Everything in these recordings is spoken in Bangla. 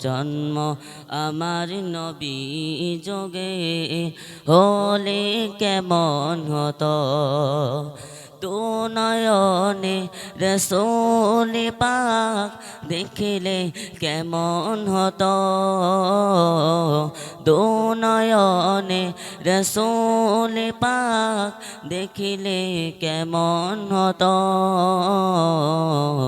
জন্ম আমার নবী যোগে হলে কেমন হতো? দু নয়নে রসোলে পাক দেখিলে কেমন হতো? দু নয়নে রসোলে পাক দেখিলে কেমন হতো?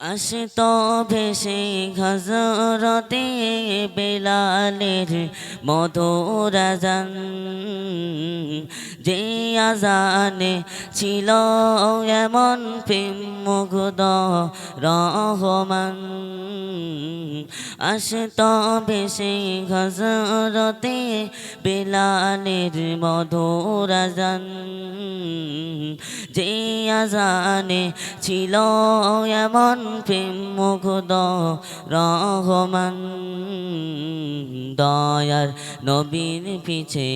আসত ভেসে ঘজরতে বেলালের মধুর আজান যে আজানে ছিল এমন প্রেম মুগ্ধ রহমান। আসত ভেসে ঘজরতে বেলালের মধুর আজান যে আজানে ছিল এমন প্রেম মুগ্ধ, রহমান, দয়ার নবীর পিছে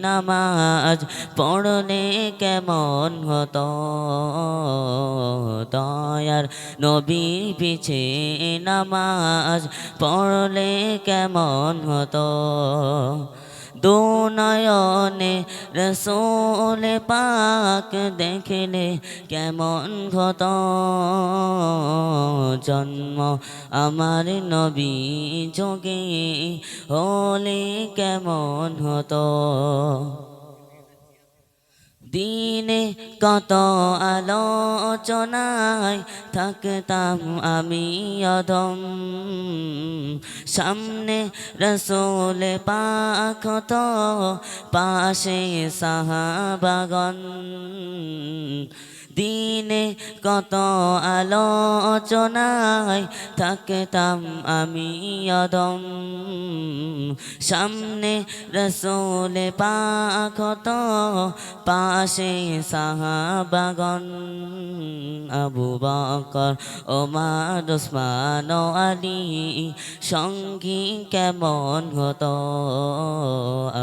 নামাজ পড়লে কেমন হতো? দয়ার নবীর পিছে নামাজ পড়লে কেমন হতো? দু নয়নে রসোল পাক দেখলে কেমন ক্ষত? জন্ম আমার নবী যোগে হলে কেমন হতো? দিনে কত আলোচনায় থাকতাম আমি অধম। সামনে রসোল পাখত পাশে সাহাবাগন দিনে কত আলোচনায় থাকতাম আমি অদম। সামনে রসোল পাখত পাশে সাহাবাগন আবু বকর, ওমার, ওসমান ও আলী সঙ্গী কেমন হতো?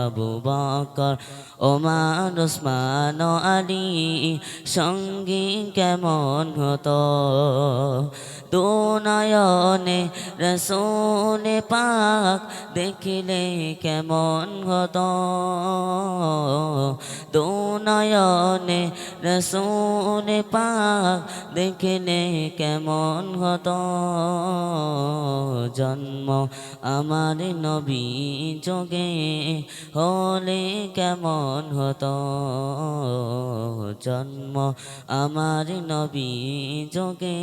আবু বকর, ওমার, ওসমান ও আলী সঙ্গী কেমন হতো? দু নয়নে রসোলে পাক দেখিলে কেমন হতো? দু নয়নে রসোলে পাক দেখিলে কেমন হতো? জন্ম আমার নবী যোগে হলে কেমন হতো? জন্ম আমার নবী যোগে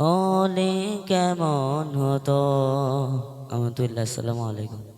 হলে কেমন হতো? আহমদুল্লাহ আসসালামু আলাইকুম।